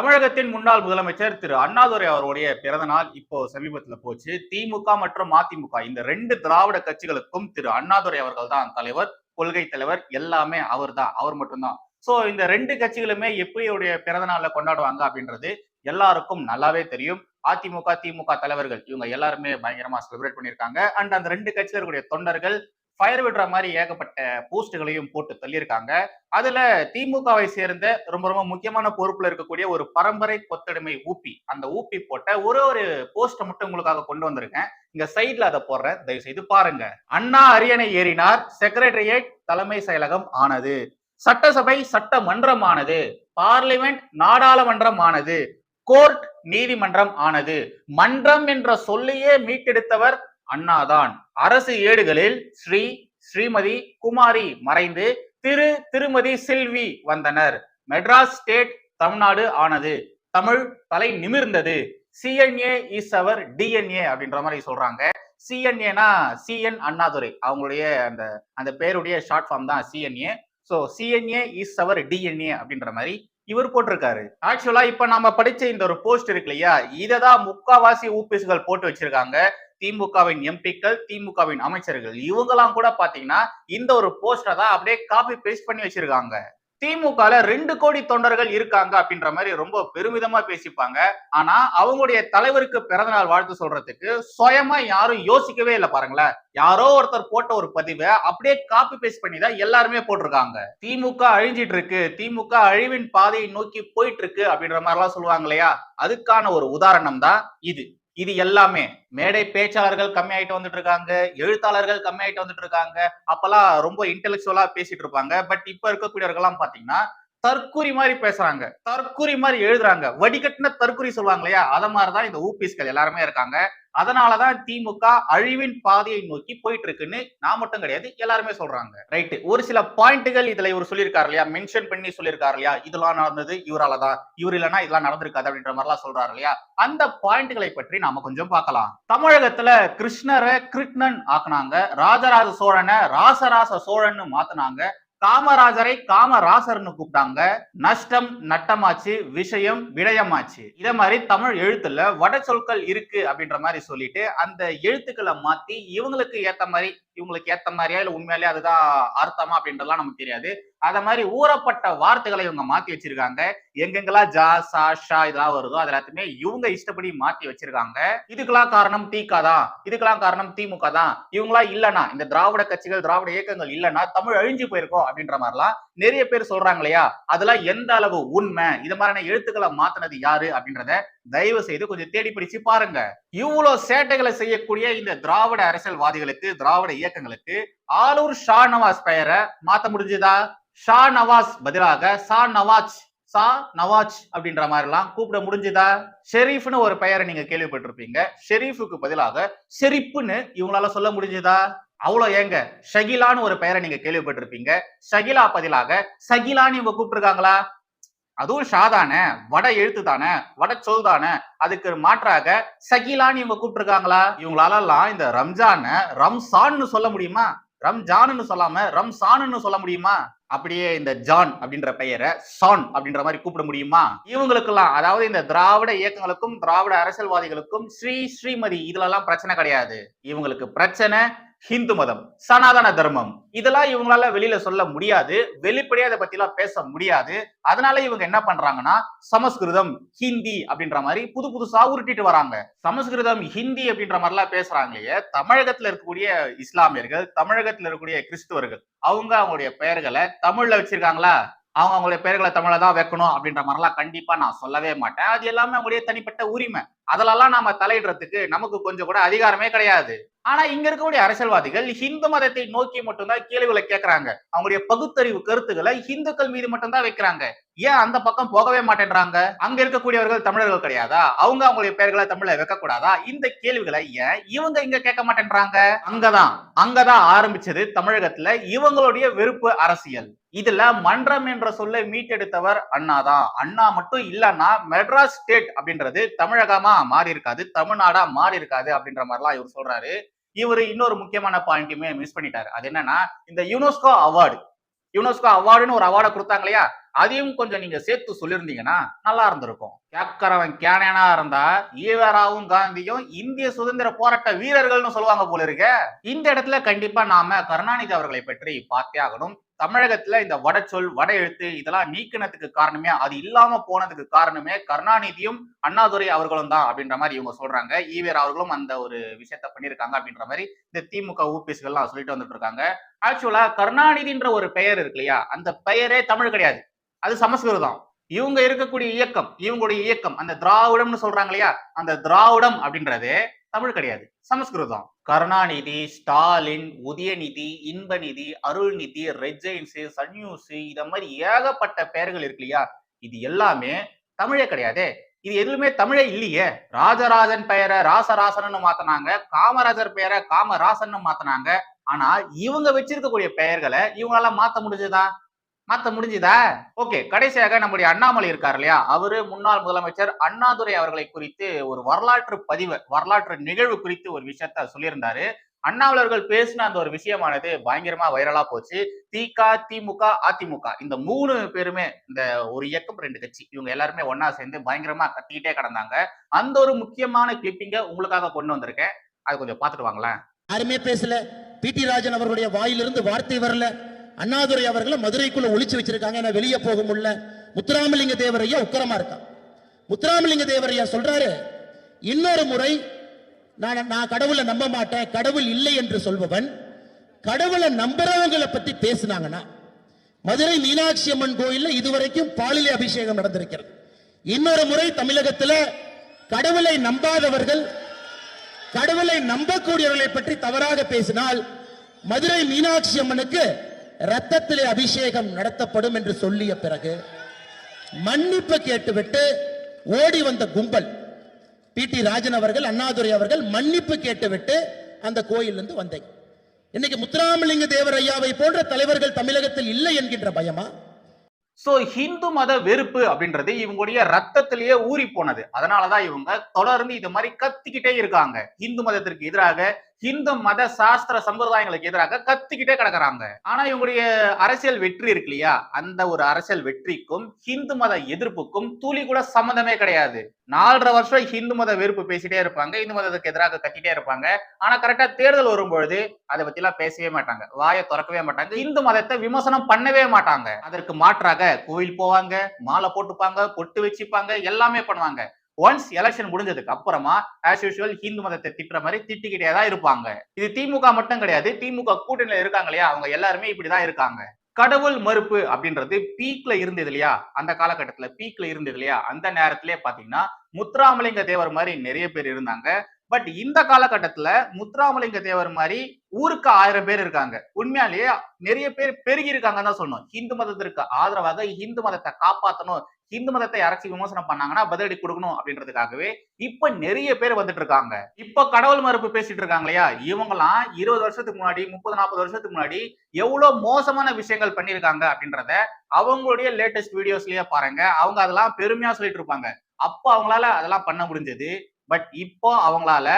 தமிழகத்தின் முன்னாள் முதலமைச்சர் திரு. அண்ணாதுரை அவருடைய பிறந்த நாள் இப்போ சமீபத்துல போச்சு. திமுக மற்றும் அதிமுக இந்த ரெண்டு திராவிட கட்சிகளுக்கும் திரு. அண்ணாதுரை அவர்கள் தான் தலைவர் கொள்கை தலைவர் எல்லாமே அவர் தான் அவர் மட்டும்தான். சோ இந்த ரெண்டு கட்சிகளுமே எப்படி அவருடைய பிறந்த நாள்ல கொண்டாடுவாங்க அப்படின்றது எல்லாருக்கும் நல்லாவே தெரியும். அதிமுக திமுக தலைவர்கள் இவங்க எல்லாருமே பயங்கரமா செலிப்ரேட் பண்ணியிருக்காங்க. அண்ட் அந்த ரெண்டு கட்சிகளுடைய தொண்டர்கள் ஃபயர் விடுற மாதிரி ஏகப்பட்ட போஸ்டுகளையும் போட்டு தள்ளியிருக்காங்க. அதுல திமுகவை சேர்ந்த ரொம்ப ரொம்ப முக்கியமான பொறுப்புல இருக்கக்கூடிய ஒரு பரம்பரை கொத்தடிமை ஊப்பி அந்த ஊப்பி போட்ட ஒரு ஒரு போஸ்ட மட்டும் உங்களுக்காக கொண்டு வந்திருக்கேன். இங்க சைட்ல அதை போடுறேன். தயவு செய்து பாருங்க. அண்ணா அரியணை ஏறினார். செக்ரட்டரியேட் தலைமை செயலகம் ஆனது. சட்டசபை சட்டமன்றம் ஆனது பார்லிமெண்ட் நாடாளுமன்றம் ஆனது கோர்ட் நீதிமன்றம் ஆனது. மன்றம் என்ற சொல்லையே மீட்டெடுத்தவர் அண்ணாதான். அரசு ஏடுகளில் ஸ்ரீ ஸ்ரீமதி குமாரி மறைந்து திரு திருமதி செல்வி வந்தனர். மெட்ராஸ் ஸ்டேட் தமிழ்நாடு ஆனது. தமிழ் தலை நிமிர்ந்தது. சிஎன்ஏ இஸ் அவர் டிஎன்ஏ அப்படின்ற மாதிரி சொல்றாங்க. சிஎன்ஏனா சிஎன் அண்ணாதுரை. அவங்களுடைய அந்த அந்த பேருடைய ஷார்ட் ஃபார்ம் தான் CNA so CNA is our DNA அப்படின்ற மாதிரி இவர் போட்டிருக்காரு. ஆக்சுவலா இப்ப நாம படிச்ச இந்த ஒரு போஸ்ட் இருக்கு இல்லையா? இதை தான் முக்காவாசி ஊபிஸ்கள் போட்டு வச்சிருக்காங்க. திமுகவின் எம்பிக்கள் திமுகவின் அமைச்சர்கள் இவங்கெல்லாம் கூட பாத்தீங்கன்னா இந்த ஒரு போஸ்டரை தான் அப்படியே காப்பி பேஸ்ட் பண்ணி வச்சிருக்காங்க. திமுகல ரெண்டு கோடி தொண்டர்கள் இருக்காங்க அப்படின்ற மாதிரி ரொம்ப பெருமிதமா பேசிப்பாங்க. ஆனா அவங்களுடைய தலைவருக்கு பிறந்தநாள் வாழ்த்து சொல்றதுக்கு சுயமா யாரும் யோசிக்கவே இல்லை பாருங்களேன். யாரோ ஒருத்தர் போட்ட ஒரு பதிவை அப்படியே காப்பி பேஸ்ட் பண்ணி தான் எல்லாருமே போட்டிருக்காங்க. திமுக அழிஞ்சிட்டு இருக்கு. திமுக அழிவின் பாதையை நோக்கி போயிட்டு இருக்கு அப்படின்ற மாதிரி எல்லாம் சொல்லுவாங்க இல்லையா? அதுக்கான ஒரு உதாரணம் தான் இது. இது எல்லாமே மேடை பேச்சாளர்கள் கம்மியாயிட்டு வந்துட்டு இருக்காங்க எழுத்தாளர்கள் கம்மியாயிட்டு வந்துட்டு இருக்காங்க அப்பெல்லாம் ரொம்ப இன்டெலெக்சுவலா பேசிட்டு இருப்பாங்க பட் இப்ப இருக்கக்கூடியவர்கள்லாம் பாத்தீங்கன்னா தற்குறி மாதிரி பேசுறாங்க. தற்குறி மாதிரி எழுதுறாங்க. வடிகட்டின தற்குறி சொல்லுவாங்க இல்லையா அத மாதிரிதான் இந்த ஊபிஸ்கள் எல்லாருமே இருக்காங்க. அதனாலதான் திமுக அழிவின் பாதையை நோக்கி போயிட்டு இருக்குன்னு நான் மட்டும் கிடையாது எல்லாருமே சொல்றாங்க. ரைட்டு ஒரு சில பாயிண்ட்கள் இதுல இவர் சொல்லியிருக்காரு இல்லையா? மென்ஷன் பண்ணி சொல்லியிருக்காரு இல்லையா? இதெல்லாம் நடந்தது இவரால தான் இவர் இல்லைன்னா இதெல்லாம் நடந்திருக்காது அப்படின்ற மாதிரிலாம் சொல்றாரு இல்லையா? அந்த பாயிண்ட்களை பற்றி நாம கொஞ்சம் பார்க்கலாம். தமிழகத்துல கிருஷ்ணரை கிருஷ்ணன் ஆக்குனாங்க. ராஜராஜ சோழனை ராசராச சோழன்னு மாத்தினாங்க. காமராஜரை காமராசர்னு கூப்பிட்டாங்க. நஷ்டம் நட்டமாச்சு விஷயம் விடயமாச்சு. இத மாதிரி தமிழ் எழுத்துல வட சொற்கள் இருக்கு அப்படின்ற மாதிரி சொல்லிட்டு அந்த எழுத்துக்களை மாத்தி இவங்களுக்கு ஏத்த மாதிரி இவங்களுக்கு ஏத்த மாதிரியா இல்ல உண்மையிலேயே அதுதான் அர்த்தமா அப்படின்றதுலாம் நமக்கு தெரியாது. அத மாதிரி ஊறப்பட்ட வார்த்தைகளை இவங்க மாத்தி வச்சிருக்காங்க. எங்கெங்கெல்லாம் ஜா சா ஷா இதெல்லாம் வருதோ அது எல்லாத்தையுமே இவங்க இஷ்டப்படி மாத்தி வச்சிருக்காங்க. இதுக்கெல்லாம் காரணம் திக தான். இதுக்கெல்லாம் காரணம் திமுக தான். இவங்களா இல்லனா இந்த திராவிட கட்சிகள் திராவிட இயக்கங்கள் இல்லனா தமிழ் அழிஞ்சு போயிருக்கோம் அப்படின்ற மாதிரிலாம் நிறைய பேர் சொல்றாங்க இல்லையா? அதெல்லாம் எந்த அளவு உண்மை? இது மாதிரியான எழுத்துக்களை மாத்தினது யாரு அப்படின்றத தயவு செய்து கொஞ்சம் தேடி பிடிச்சு பாருங்க. இவ்வளவு சேட்டைகளை செய்யக்கூடிய இந்த திராவிட அரசியல்வாதிகளுக்கு திராவிட இயக்கங்களுக்கு ஆலூர் ஷா நவாஸ் பெயரை மாத்த முடிஞ்சுதா? ஷா நவாஸ் பதிலாக சா நவாஸ் சா நவாஜ் அப்படின்ற மாதிரி எல்லாம் கூப்பிட முடிஞ்சுதா? ஷெரீஃப்னு ஒரு பெயரை நீங்க கேள்விப்பட்டிருப்பீங்க. ஷெரீஃபுக்கு பதிலாக ஷெரிப்புன்னு இவங்களால சொல்ல முடிஞ்சுதா? அவ்வளவு ஏங்க? ஷகிலான்னு ஒரு பெயரை நீங்க கேள்விப்பட்டிருப்பீங்க. ஷகிலா பதிலாக சகிலான்னு இவங்க கூப்பிட்டுருக்காங்களா? அதுவும் ஷா தானே வட எழுத்து தானே வட சொல் தானே அதுக்கு மாற்றாக சகிலான்னு இவங்க கூப்பிட்டுருக்காங்களா? இவங்களாலலாம் இந்த ரம்ஜான ரம்சான்னு சொல்ல முடியுமா? ரம்ஜான்னு சொல்லாம ரம்சான்னு சொல்ல முடியுமா? அப்படியே இந்த ஜான் அப்படின்ற பெயரை சான் அப்படின்ற மாதிரி கூப்பிட முடியுமா? இவங்களுக்கெல்லாம் அதாவது இந்த திராவிட இயக்கங்களுக்கும் திராவிட அரசியல்வாதிகளுக்கும் ஸ்ரீ ஸ்ரீமதி இதுலலாம் பிரச்சனை கிடையாது. இவங்களுக்கு பிரச்சனை ஹிந்து மதம் சனாதன தர்மம். இதெல்லாம் இவங்களால வெளியில சொல்ல முடியாது. வெளிப்படையா அதை பத்தி எல்லாம் பேச முடியாது. அதனால இவங்க என்ன பண்றாங்கன்னா சமஸ்கிருதம் ஹிந்தி அப்படின்ற மாதிரி புது புதுசா உருட்டிட்டு வராங்க. சமஸ்கிருதம் ஹிந்தி அப்படின்ற மாதிரி எல்லாம் பேசுறாங்களே தமிழகத்துல இருக்கக்கூடிய இஸ்லாமியர்கள் தமிழகத்துல இருக்கக்கூடிய கிறிஸ்துவர்கள் அவங்க அவங்களுடைய பெயர்களை தமிழ்ல வச்சிருக்காங்களா? அவங்க அவங்களுடைய பெயர்களை தமிழை தான் வைக்கணும் அப்படின்ற மாதிரிலாம் கண்டிப்பா நான் சொல்லவே மாட்டேன். அது எல்லாமே அவங்களுடைய தனிப்பட்ட உரிமை. அதிலெல்லாம் நாம தலையிடுறதுக்கு நமக்கு கொஞ்சம் கூட அதிகாரமே கிடையாது. ஆனா இங்க இருக்கக்கூடிய அரசியல்வாதிகள் ஹிந்து மதத்தை நோக்கி மட்டும்தான் கேள்விகளை கேட்கறாங்க அவங்களுடைய பகுத்தறிவு கருத்துக்களை ஹிந்துக்கள் மீது மட்டும்தான் வைக்கிறாங்க. ஏன் அந்த பக்கம் போகவே மாட்டேன்றாங்க? அங்க இருக்கக்கூடியவர்கள் தமிழர்கள் கிடையாதா? அவங்க அவங்களுடைய பெயர்களை தமிழை வைக்க கூடாதா இந்த கேள்விகளை ஏன் இவங்க இங்க கேட்க மாட்டேன்றாங்க? அங்கதான். அங்கதான் ஆரம்பிச்சது தமிழகத்துல இவங்களுடைய வெறுப்பு அரசியல். இதுல மன்றம் என்ற சொல்லை மீட்டெடுத்தவர் அண்ணாதான். அண்ணா மட்டும் இல்லைன்னா மெட்ராஸ் ஸ்டேட் அப்படின்றது தமிழகமா மாறி இருக்காது தமிழ்நாடா மாறி இருக்காது அப்படின்ற மாதிரிலாம் இவர் சொல்றாரு. இவர் இன்னொரு முக்கியமான பாயிண்ட்டுமே மிஸ் பண்ணிட்டாரு. அது என்னன்னா இந்த யுனெஸ்கோ அவார்டு யுனெஸ்கோ அவார்டுன்னு ஒரு அவார்டை கொடுத்தாங்க இல்லையா? அதையும் கொஞ்சம் நீங்க சேர்த்து சொல்லியிருந்தீங்கன்னா நல்லா இருந்திருக்கும். கேட்கறவன் கேனையனா இருந்தா ஈவராவும் காந்தியும் இந்திய சுதந்திர போராட்ட வீரர்கள்னு சொல்லுவாங்க போல இருக்க. இந்த இடத்துல கண்டிப்பா நாம கருணாநிதி அவர்களை பற்றி பார்த்தே ஆகணும். தமிழகத்துல இந்த வடச்சொல் வட எழுத்து இதெல்லாம் நீக்கினதுக்கு காரணமே அது இல்லாம போனதுக்கு காரணமே கருணாநிதியும் அண்ணாதுரை அவர்களும் தான் அப்படின்ற மாதிரி இவங்க சொல்றாங்க. ஈவேர் அவர்களும் அந்த ஒரு விஷயத்த பண்ணியிருக்காங்க அப்படின்ற மாதிரி இந்த திமுக ஊபிஸ்கள்லாம் சொல்லிட்டு வந்துட்டு இருக்காங்க ஆக்சுவலா கருணாநிதின்ற ஒரு பெயர் இருக்கு இல்லையா? அந்த பெயரே தமிழ் கிடையாது. அது சமஸ்கிருதம். இவங்க இருக்கக்கூடிய இயக்கம் இவங்களுடைய இயக்கம் அந்த திராவிடம்னு சொல்றாங்க இல்லையா? அந்த திராவிடம் அப்படின்றது தமிழ் கிடையாது. சமஸ்கிருதம். கருணாநிதி ஸ்டாலின் உதயநிதி இன்பநிதி அருள்நிதி ரெஜைன்ஸ் சன்யூஸ் இத மாதிரி ஏகப்பட்ட பெயர்கள் இருக்கு இல்லையா? இது எல்லாமே தமிழே கிடையாதே. இது எதுவுமே தமிழே இல்லையே. ராஜராஜன் பெயரை ராசராசன்னு மாத்தினாங்க. காமராஜர் பெயரை காமராசன்னு மாத்தினாங்க. ஆனா இவங்க வச்சிருக்கக்கூடிய பெயர்களை இவங்களால மாத்த முடிஞ்சதா? மாத்த முடிஞ்சுதா? ஓகே கடைசியாக நம்முடைய அண்ணாமலை இருக்கார் இல்லையா? அவரு முன்னாள் முதலமைச்சர் அண்ணாதுரை அவர்களை குறித்து ஒரு வரலாற்று பதிவு வரலாற்று நிகழ்வு குறித்து ஒரு விஷயத்த சொல்லியிருந்தாரு. அண்ணாமலர்கள் பேசின அந்த ஒரு விஷயமானது பயங்கரமா வைரலா போச்சு. திக திமுக அதிமுக இந்த மூணு பேருமே இந்த ஒரு இயக்கம் ரெண்டு கட்சி இவங்க எல்லாருமே ஒன்னா சேர்ந்து பயங்கரமா கத்திக்கிட்டே கிடந்தாங்க. அந்த ஒரு முக்கியமான கிளிப்பிங்க உங்களுக்காக கொண்டு வந்திருக்கேன். அது கொஞ்சம் பார்த்துட்டு வாங்களேன். யாருமே பேசல. பிடி ராஜன் அவர்களுடைய வாயிலிருந்து வார்த்தை வரல. அண்ணாதுரை அவர்களை மதுரைக்குள்ள ஒழிச்சு வச்சிருக்காங்க. ஏன்னா வெளியே போக முடியல. முத்துராமலிங்க தேவரையா உக்கரமா இருக்கான் முத்துராமலிங்க தேவரையா சொல்றாரு இன்னொரு முறை நான் நான் கடவுளை நம்ப மாட்டேன். கடவுள் இல்லை என்று சொல்பவன் கடவுளை நம்புறவங்களை பத்தி பேசினாங்கன்னா மதுரை மீனாட்சி அம்மன் கோயில்ல இதுவரைக்கும் பாலிலே அபிஷேகம் நடந்திருக்கிறது. இன்னொரு முறை தமிழகத்தில் கடவுளை நம்பாதவர்கள் கடவுளை நம்பக்கூடியவர்களை பற்றி தவறாக பேசினால் மதுரை மீனாட்சி அம்மனுக்கு ரத்தத்திலே அபிஷேகம் நடத்தப்படும் என்று சொல்லிய பிறகு மன்னிப்பு கேட்டுவிட்டு ஓடி வந்த கும்பல் பி டி ராஜன் அவர்கள் அண்ணாதுரை அவர்கள் மன்னிப்பு கேட்டுவிட்டு அந்த கோயிலிருந்து வந்தேன். இன்னைக்கு முத்துராமலிங்க தேவர் ஐயாவை போன்ற தலைவர்கள் தமிழகத்தில் இல்லை என்கின்ற பயமா? சோ ஹிந்து மத வெறுப்பு அப்படின்றது இவங்களுடைய ரத்தத்திலேயே ஊறி போனது அதனாலதான் இவங்க தொடர்ந்து இது மாதிரி கத்திக்கிட்டே இருக்காங்க. இந்து மதத்திற்கு எதிராக இந்து மத சாஸ்திர சம்பிரதாயங்களுக்கு எதிராக கத்திக்கிட்டே கிடக்குறாங்க. ஆனா இவங்களுடைய அரசியல் வெற்றி இருக்கு இல்லையா? அந்த ஒரு அரசியல் வெற்றிக்கும் ஹிந்து மத எதிர்ப்புக்கும் துளி கூட சம்மந்தமே கிடையாது. நாலரை வருஷம் ஹிந்து மத வெறுப்பு பேசிட்டே இருப்பாங்க. இந்து மதத்துக்கு எதிராக கத்திட்டே இருப்பாங்க. ஆனா கரெக்டா தேர்தல் வரும்பொழுது அதை பத்தி எல்லாம் பேசவே மாட்டாங்க. வாயை திறக்கவே மாட்டாங்க. இந்து மதத்தை விமர்சனம் பண்ணவே மாட்டாங்க. அதற்கு மாற்றாக கோவில் போவாங்க மாலை போட்டுப்பாங்க பொட்டு வச்சுப்பாங்க எல்லாமே பண்ணுவாங்க. ஒன்ஸ் எலெக்ஷன் முடிஞ்சதுக்கு அப்புறமா ஆஸ் யூஷுவல் ஹிந்து மதத்தை திட்டுற மாதிரி திட்டிக்கிட்டே தான் இருப்பாங்க. இது திமுக மட்டும் கிடையாது. திமுக கூட்டணியில இருக்காங்க இல்லையா? அவங்க எல்லாருமே இப்படிதான் இருக்காங்க. கடவுள் மறுப்பு அப்படின்றது பீக்ல இருந்தது இல்லையா? அந்த காலகட்டத்துல பீக்ல இருந்தது இல்லையா? அந்த நேரத்திலே பாத்தீங்கன்னா முத்துராமலிங்க தேவர் மாதிரி நிறைய பேர் இருந்தாங்க. பட் இந்த காலகட்டத்துல முத்துராமலிங்க தேவர் மாதிரி ஊருக்கு ஆயிரம் பேர் இருக்காங்க. உண்மையாலேயே நிறைய பேர் பெருகி இருக்காங்கன்னு தான் சொல்லணும். ஹிந்து மதத்திற்கு ஆதரவாக ஹிந்து மதத்தை காப்பாற்றணும் ஹிந்து மதத்தை யாராச்சும் விமர்சனம் பண்ணாங்கன்னா பதிலடி கொடுக்கணும் அப்படின்றதுக்காகவே இப்ப நிறைய பேர் வந்துட்டு இருக்காங்க. இப்ப கடவுள் மறுப்பு பேசிட்டு இருக்காங்க இல்லையா? இவங்கெல்லாம் இருபது வருஷத்துக்கு முன்னாடி முப்பது நாற்பது வருஷத்துக்கு முன்னாடி எவ்வளவு மோசமான விஷயங்கள் பண்ணிருக்காங்க அப்படின்றத அவங்களுடைய லேட்டஸ்ட் வீடியோஸ்லயே பாருங்க. அவங்க அதெல்லாம் பெருமையா சொல்லிட்டு இருப்பாங்க. அப்போ அவங்களால அதெல்லாம் பண்ண முடிஞ்சது. பட் இப்போ அவங்களால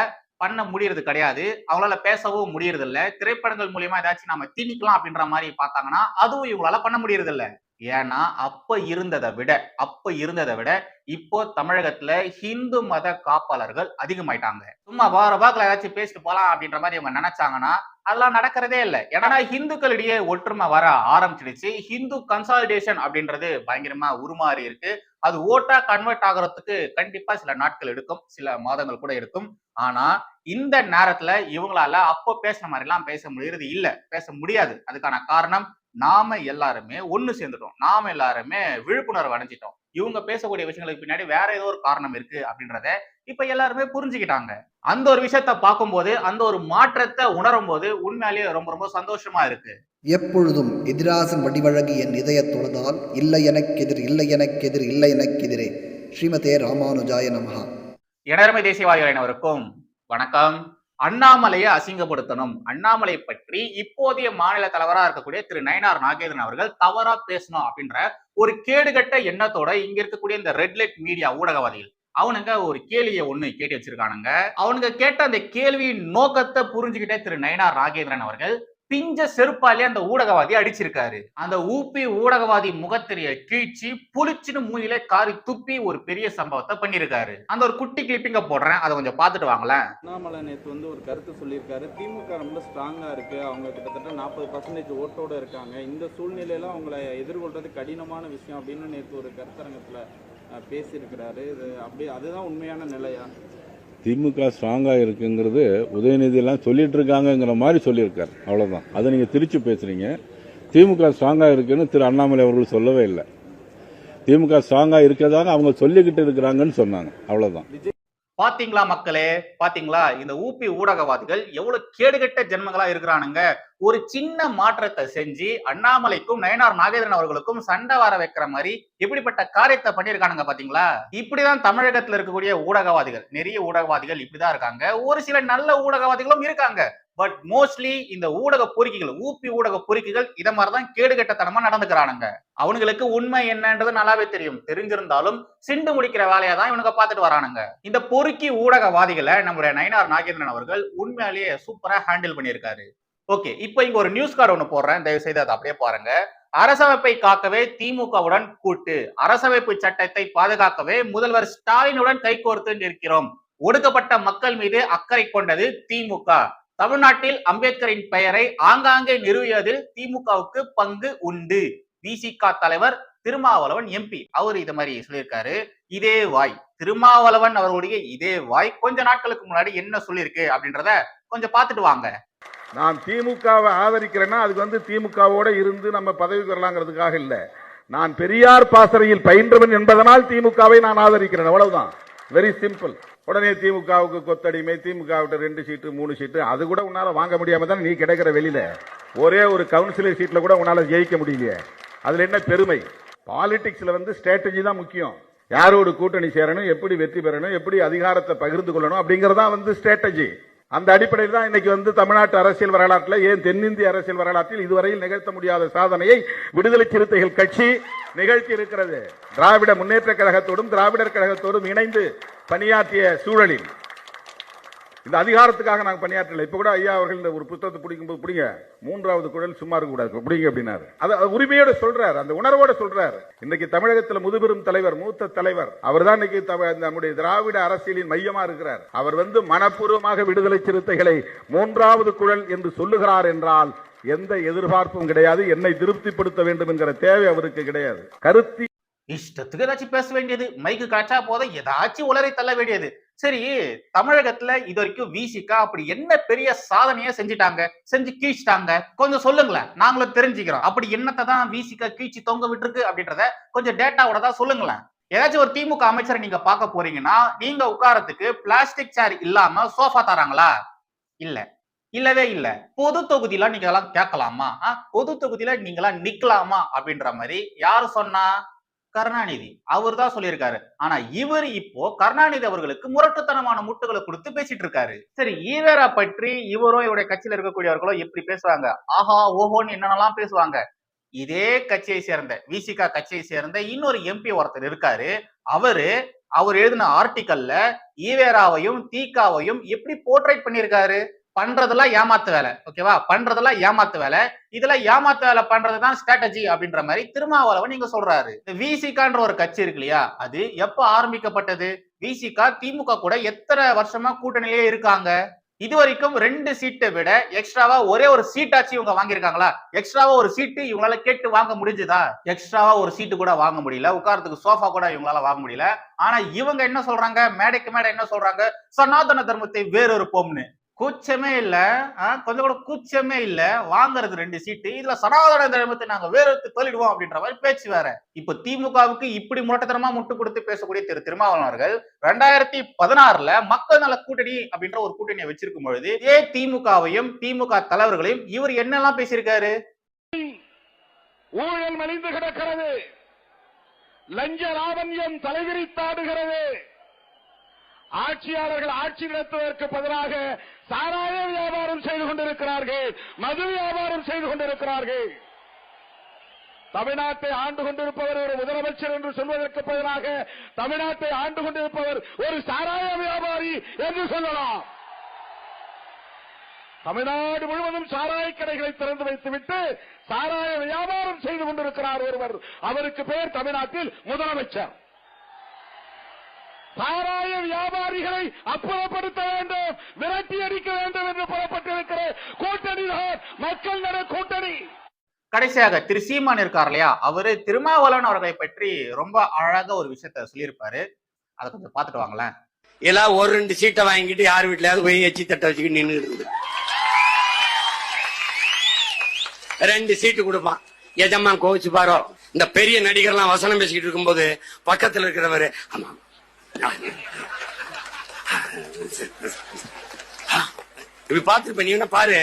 பண்ண முடியறது கிடையாது. அவங்களால பேசவும் முடியறதில்ல. திரைப்படங்கள் மூலியமா ஏதாச்சும் நம்ம திணிக்கலாம் அப்படின்ற மாதிரி பார்த்தாங்கன்னா அதுவும் இவங்களால பண்ண முடியறது இல்ல ஏன்னா அப்ப இருந்ததை விட அப்ப இருந்ததை விட இப்போ தமிழகத்துல ஹிந்து மத காப்பாளர்கள் அதிகமாயிட்டாங்க. சும்மா வார வாக்குல ஏதாச்சும் பேசிட்டு போலாம் அப்படின்ற மாதிரி இவங்க நினைச்சாங்கன்னா அதெல்லாம் நடக்கிறதே இல்லை. ஏன்னா ஹிந்துக்களிடையே ஒற்றுமை வர ஆரம்பிச்சிடுச்சு. ஹிந்து கன்சாலிடேஷன் அப்படின்றது பயங்கரமா உருமாறி இருக்கு. அது ஓட்டா கன்வெர்ட் ஆகுறதுக்கு கண்டிப்பா சில நாட்கள் எடுக்கும் சில மாதங்கள் கூட இருக்கும் ஆனா இந்த நேரத்துல இவங்களால அப்போ பேசின மாதிரி எல்லாம் பேச முடியறது இல்ல. பேச முடியாது. அதுக்கான காரணம் நாம எல்லாருமே ஒண்ணு சேர்ந்துட்டோம். நாம எல்லாருமே விழிப்புணர்வு அடைஞ்சிட்டோம். இவங்க பேசக்கூடிய விஷயங்களுக்கு பின்னாடி வேற ஏதோ ஒரு காரணம் இருக்கு அப்படின்றத இப்ப எல்லாருமே புரிஞ்சுக்கிட்டாங்க. அந்த ஒரு விஷயத்த பார்க்கும்போது அந்த ஒரு மாற்றத்தை உணரும் போது உண்மையாலேயே ரொம்ப ரொம்ப சந்தோஷமா இருக்கு. எப்பொழுதும் எதிராசன் வடிவழகு என் இதயத் தொழுதால் இல்லை எனக்கெதிர் இல்லை எனக்கெதிர் இல்லை எனக்கெதிரே ஸ்ரீமதே ராமானுஜாய நமஹா. இடர்மை தேசியவாதிகளினவருக்கும் வணக்கம். அண்ணாமலையை அசிங்கப்படுத்தணும். அண்ணாமலை பற்றி இப்போதைய மாநில தலைவராக இருக்கக்கூடிய திரு நயனார் நாகேந்திரன் அவர்கள் தவறா பேசணும் அப்படின்ற ஒரு கேடுகட்ட எண்ணத்தோட இங்க இருக்கக்கூடிய இந்த ரெட்லைட் மீடியா ஊடகவாதிகள் அவனுங்க ஒரு கேள்வியை ஒண்ணு கேட்டு வச்சிருக்கானுங்க. அவனுங்க கேட்ட அந்த கேள்வியின் நோக்கத்தை புரிஞ்சுக்கிட்டே திரு நயனார் நாகேந்திரன் அவர்கள் பிஞ்ச செருப்பாலே அந்த ஊடகவாதி அடிச்சிருக்காரு. அந்த ஊப்பி ஊடகவாதி முகத்திரைய கீழ்ச்சி புளிச்சுன்னு மூயில காரி துப்பி ஒரு பெரிய சம்பவத்தை பண்ணிருக்காரு. அந்த ஒரு குட்டி கிளிப்பிங்க போடுறேன். அதை கொஞ்சம் பார்த்துட்டு வாங்களேன். அண்ணாமலை நேற்று வந்து ஒரு கருத்து சொல்லியிருக்காரு. திமுக ரொம்ப ஸ்ட்ராங்காக இருக்கு. அவங்க கிட்டத்தட்ட நாற்பது பர்சன்டேஜ் ஓட்டோட இருக்காங்க. இந்த சூழ்நிலையில அவங்களை எதிர்கொள்றது கடினமான விஷயம் அப்படின்னு நேற்று ஒரு கருத்தரங்கத்தில் பேசியிருக்கிறாரு. இது அப்படி அதுதான் உண்மையான நிலையா? திமுக ஸ்ட்ராங்காக இருக்குங்கிறது உதயநிதியெல்லாம் சொல்லிட்டு இருக்காங்கங்கிற மாதிரி சொல்லியிருக்காரு. அவ்வளோதான் அதை நீங்கள் திருச்சி பேசுகிறீங்க திமுக ஸ்ட்ராங்காக இருக்குன்னு திரு அண்ணாமலை அவர்கள் சொல்லவே இல்லை. திமுக ஸ்ட்ராங்காக இருக்கிறதாக அவங்க சொல்லிக்கிட்டு இருக்கிறாங்கன்னு சொன்னாங்க. அவ்வளோதான் பாத்தீங்களா மக்களே? பாத்தீங்களா? இந்த ஊபி ஊடகவாதிகள் எவ்வளவு கேடுகட்ட ஜென்மங்களா இருக்கிறானுங்க? ஒரு சின்ன மாற்றத்தை செஞ்சு அண்ணாமலைக்கும் நயனார் நாகேந்திரன் அவர்களுக்கும் சண்டை வர வைக்கிற மாதிரி இப்படிப்பட்ட காரியத்தை பண்ணியிருக்கானுங்க பாத்தீங்களா? இப்படிதான் தமிழகத்துல இருக்கக்கூடிய ஊடகவாதிகள் நிறைய ஊடகவாதிகள் இப்படிதான் இருக்காங்க. ஒரு சில நல்ல ஊடகவாதிகளும் இருக்காங்க. பட் மோஸ்ட்லி இந்த ஊடக பொறுக்கிகள் ஊப்பி ஊடக பொறுக்கிகள் இத மாதிரிதான் கேடுகட்டத்தனமா நடந்துக்கிறானுங்க. அவனுங்களுக்கு உண்மை என்னன்றது நல்லாவே தெரியும். தெரிஞ்சிருந்தாலும் சிண்டு முடிக்கிற வேலையை தான் இவனுங்க பார்த்துட்டு வரானுங்க. இந்த பொறுக்கி ஊடகவாதிகளை நம்மளுடைய நயனார் நாகேந்திரன் அவர்கள் உண்மையிலேயே சூப்பரா ஹேண்டில் பண்ணியிருக்காரு. ஓகே இப்போ இங்க ஒரு நியூஸ் கார்டு ஒன்று போடுறேன். தயவு செய்து அதை அப்படியே பாருங்க. அரசமைப்பை காக்கவே திமுகவுடன் கூட்டு. அரசமைப்பு சட்டத்தை பாதுகாக்கவே முதல்வர் ஸ்டாலினுடன் கைகோர்த்து நிற்கிறோம் ஒடுக்கப்பட்ட மக்கள் மீது அக்கறை கொண்டது திமுக. தமிழ்நாட்டில் அம்பேத்கரின் பெயரை ஆங்காங்கே நிறுவியதில் திமுகவுக்கு பங்கு உண்டு. விசிக தலைவர் திருமாவளவன் எம்பி. அவர் இது மாதிரி சொல்லியிருக்காரு. இதே வாய். திருமாவளவன் அவர்களுடைய இதே வாய் கொஞ்ச நாட்களுக்கு முன்னாடி என்ன சொல்லியிருக்கு அப்படின்றத கொஞ்சம் பார்த்துட்டு வாங்க. நான் திமுகவை ஆதரிக்கிறேன்னா அதுக்கு வந்து திமுகவோட இருந்து நம்ம பதவி பெறலாங்கிறதுக்காக இல்லை. நான் பெரியார் பாசறையில் பயின்றவன் என்பதனால் திமுகவை நான் ஆதரிக்கிறேன். அவ்வளவுதான். வெரி சிம்பிள் உடனே திமுகவுக்கு கொத்தடிமை திமுக விட்ட ரெண்டு சீட்டு மூணு சீட்டு அது கூட உன்னால வாங்க முடியாம தான் நீ கிடைக்கிற வெளியில. ஒரே ஒரு கவுன்சிலர் சீட்ல கூட உன்னால ஜெயிக்க முடியலையே. அதுல என்ன பெருமை? பாலிடிக்ஸ்ல வந்து ஸ்ட்ராட்டஜி தான் முக்கியம். யாரோடு கூட்டணி சேரணும் எப்படி வெற்றி பெறணும் எப்படி அதிகாரத்தை பகிர்ந்து கொள்ளணும் அப்படிங்கறதா வந்து ஸ்ட்ராட்டஜி அந்த அடிப்படையில் தான் இன்னைக்கு வந்து தமிழ்நாட்டு அரசியல் வரலாற்றில் ஏன் தென்னிந்திய அரசியல் வரலாற்றில் இதுவரையில் நிகழ்த்த முடியாத சாதனையை விடுதலை சிறுத்தைகள் கட்சி நிகழ்த்தி இருக்கிறது. திராவிட முன்னேற்ற கழகத்தோடும் திராவிடர் கழகத்தோடும் இணைந்து பணியாற்றிய சூழலில். இந்த அதிகாரத்துக்காக நாங்க பணியாற்றல. இப்ப கூட ஐயா அவர்கள் இந்த ஒரு புத்தகத்தை பிடிக்கும்போது பிடிங்க மூன்றாவது குழல் சும்மா இருக்க கூடாது பிடிங்க அப்படின்னாரு. அது உரிமையோடு உரிமையோட சொல்றாரு அந்த உணர்வோட சொல்றாரு. இன்னைக்கு தமிழகத்தில் முதுபெரும் தலைவர் மூத்த தலைவர் அவர் தான் இன்னைக்கு நம்முடைய திராவிட அரசியலின் மையமா இருக்கிறார். அவர் வந்து மனப்பூர்வமாக விடுதலை சிறுத்தைகளை மூன்றாவது குழல் என்று சொல்லுகிறார் என்றால் எந்த எதிர்பார்ப்பும் கிடையாது என்னை திருப்திப்படுத்த வேண்டும் என்கிற தேவை அவருக்கு கிடையாது. கருத்தி இஷ்டத்துக்கு ஏதாச்சும் பேச வேண்டியது மைக்கு காற்றா போதும் ஏதாச்சும் உலரை தள்ள வேண்டியது. சரி தமிழகத்துல இது வரைக்கும் விசிகா அப்படி என்ன பெரிய சாதனையை செஞ்சுட்டாங்க? செஞ்சு கீழ்ச்சிட்டாங்க. கொஞ்சம் சொல்லுங்களேன். நாங்களும் தெரிஞ்சுக்கிறோம். அப்படி என்னத்தை தான் விசிகா கீழ்ச்சி தொங்க விட்டுருக்கு அப்படின்றத கொஞ்சம் டேட்டாவோட தான் சொல்லுங்களேன். ஏதாச்சும் ஒரு திமுக அமைச்சரை நீங்க பார்க்க போறீங்கன்னா நீங்க உட்காரத்துக்கு பிளாஸ்டிக் சேர் இல்லாம சோஃபா தராங்களா? இல்ல. இல்லவே இல்ல. பொது தொகுதியில நீங்க எல்லாம் கேட்கலாமா? பொது தொகுதியில நீங்க எல்லாம் நிக்கலாமா? அப்படின்ற மாதிரி யாரு சொன்னா? கருணாநிதி. அவர் தான் சொல்லியிருக்காரு. ஆனா இவர் இப்போ கருணாநிதி அவர்களுக்கு முரட்டுத்தனமான முட்டுகளை கொடுத்து பேசிட்டு இருக்காரு சரி ஈவேரா பற்றி இவரும் இவருடைய கட்சியில இருக்கக்கூடியவர்களோ எப்படி பேசுவாங்க. ஆஹா ஓஹோன்னு என்னென்னலாம் பேசுவாங்க. இதே கட்சியை சேர்ந்த விசிகா கட்சியை சேர்ந்த இன்னொரு எம்பி ஒருத்தர் இருக்காரு. அவரு அவர் எழுதின ஆர்டிக்கல்ல ஈவேராவையும் தீகாவையும் எப்படி போர்ட்ரேட் பண்ணியிருக்காரு? பண்றதெல்லாம் ஏமாத்து வேலை ஓகேவா பண்றதெல்லாம் ஏமாத்து வேலை. இதுல ஏமாத்து வேலை பண்றதுதான் ஸ்ட்ராட்டஜி அப்படின்ற மாதிரி திருமாவளவன் நீங்க சொல்றாரு. இந்த விசிகான்ற ஒரு கட்சி இருக்கு இல்லையா? அது எப்ப ஆரம்பிக்கப்பட்டது? விசிகா திமுக கூட எத்தனை வருஷமா கூட்டணியிலேயே இருக்காங்க? இது வரைக்கும் ரெண்டு சீட்டை விட எக்ஸ்ட்ராவா ஒரே ஒரு சீட்டாச்சு இவங்க வாங்கியிருக்காங்களா? எக்ஸ்ட்ராவா ஒரு சீட்டு இவங்களால கேட்டு வாங்க முடிஞ்சுதா? எக்ஸ்ட்ராவா ஒரு சீட்டு கூட வாங்க முடியல. உட்காரத்துக்கு சோஃபா கூட இவங்களால வாங்க முடியல. ஆனா இவங்க என்ன சொல்றாங்க? மேடைக்கு மேடை என்ன சொல்றாங்க? சனாதன தர்மத்தை வேறொருப்போம்னு கூச்சமே இல்ல. கொஞ்சம் கூட கூச்சமே இல்ல. வாங்குறது ரெண்டு சீட்டு இதுல சனாதன தர்மத்தை நாங்க வேற தள்ளிடுவோம் அப்படின்ற மாதிரி பேச்சு வேற. இப்ப திமுகவுக்கு இப்படி முரட்டத்தனமா முட்டு கொடுத்து பேசக்கூடிய திரு திருமாவளவர்கள் ரெண்டாயிரத்தி பதினாறுல மக்கள் நல கூட்டணி அப்படின்ற ஒரு கூட்டணியை வச்சிருக்கும் பொழுது ஏ திமுகவையும் திமுக தலைவர்களையும் இவர் என்னெல்லாம் பேசியிருக்காரு? ஊழல் மலிந்து கிடக்கிறது. லஞ்ச லாவண்யம் தலைவிரித்தாடுகிறது. ஆட்சியாளர்கள் ஆட்சி நடத்துவதற்கு பதிலாக சாராய வியாபாரம் செய்து கொண்டிருக்கிறார்கள் மது வியாபாரம் செய்து கொண்டிருக்கிறார்கள். தமிழ்நாட்டை ஆண்டு கொண்டிருப்பவர் ஒரு முதலமைச்சர் என்று சொல்வதற்கு பதிலாக தமிழ்நாட்டை ஆண்டு கொண்டிருப்பவர் ஒரு சாராய வியாபாரி என்று சொல்லலாம். தமிழ்நாடு முழுவதும் சாராய கடைகளை திறந்து வைத்துவிட்டு சாராய வியாபாரம் செய்து கொண்டிருக்கிறார் ஒருவர். அவருக்கு பேர் தமிழ்நாட்டில் முதலமைச்சர். சாராய வியாபாரிகளை அப்புறப்படுத்த வேண்டும் விரட்டி அடிக்க வேண்டும் என்று புறப்பட்டிருக்கிற கூட்டணி தான் மக்கள் நல கூட்டணி. கடைசியாக திரு சீமான் இருக்கார் இல்லையா? அவரு திருமாவளவன் அவர்களை பற்றி ரொம்ப அழகா ஒரு விஷயத்த சொல்லியிருப்பாரு. அதை கொஞ்சம் பார்த்துட்டு வாங்களேன். எல்லாம் ஒரு ரெண்டு சீட்டை வாங்கிட்டு யார் வீட்லயாவது போய் எச்சி தட்டை வச்சுக்கிட்டு நின்று ரெண்டு சீட்டு கொடுப்பான். எஜமா கோவிச்சு பாரோ இந்த பெரிய நடிகர்லாம் வசனம் பேசிக்கிட்டு இருக்கும்போது பக்கத்துல இருக்கிறவரு ஆமா இப்படி பாத்துருப்ப நீ என்ன பாரு.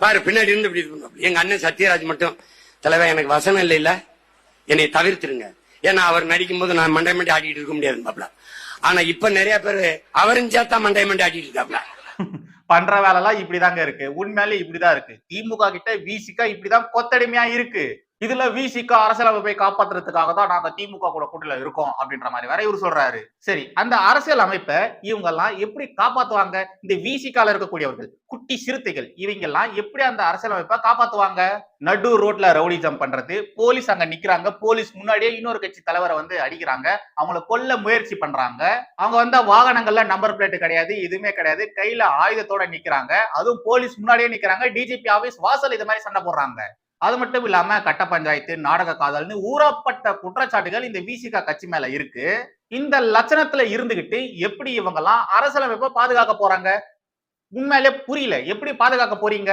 பாரு பின்னாடி இருந்து இப்படி இருக்கும் எங்க அண்ணன் சத்யராஜ் மட்டும் தலைவர் எனக்கு வசனம் இல்லை இல்ல. என்னை தவிர்த்துருங்க. ஏன்னா அவர் நடிக்கும் போது நான் மண்டை மண்டி ஆடிட்டு இருக்க முடியாது பாப்ல ஆனா இப்ப நிறைய பேரு அவரும் சேர்த்தா மண்டை மண்டி ஆடிட்டு இருக்காப்ல. பண்ற வேலை எல்லாம் இப்படிதாங்க இருக்கு. உண்மையிலே இப்படிதான் இருக்கு. திமுக கிட்ட விசிகா இப்படிதான் கொத்தடிமையா இருக்கு. இதுல விசிகா அரசியலமைப்பை காப்பாற்றுறதுக்காக தான் நாங்க திமுக கூட கூட்டில இருக்கோம் அப்படின்ற மாதிரி வேற இவர் சொல்றாரு. சரி அந்த அரசியல் அமைப்பை இவங்க எல்லாம் எப்படி காப்பாத்துவாங்க? இந்த விசிகால இருக்கக்கூடியவர்கள் குட்டி சிறுத்தைகள் இவங்க எல்லாம் எப்படி அந்த அரசியல் அமைப்பை காப்பாத்துவாங்க? நடு ரோட்ல ரவுடிசம் பண்றது போலீஸ் அங்க நிக்கிறாங்க போலீஸ் முன்னாடியே இன்னொரு கட்சி தலைவரை வந்து அடிக்கிறாங்க அவங்கள கொல்ல முயற்சி பண்றாங்க அவங்க வந்த வாகனங்கள்ல நம்பர் பிளேட் கிடையாது எதுவுமே கிடையாது கையில ஆயுதத்தோட நிக்கிறாங்க அதுவும் போலீஸ் முன்னாடியே நிக்கிறாங்க டிஜிபி ஆபீஸ் வாசல் இது மாதிரி சண்டை போடுறாங்க. அது மட்டும் இல்லாம கட்ட பஞ்சாயத்து நாடக காதல்னு ஊறப்பட்ட குற்றச்சாட்டுகள் இந்த விசிகா கட்சி மேல இருக்கு. இந்த லட்சணத்துல இருந்துகிட்டு எப்படி இவங்கெல்லாம் அரசியலமைப்பை பாதுகாக்க போறாங்க? உண்மையிலே புரியல. எப்படி பாதுகாக்க போறீங்க?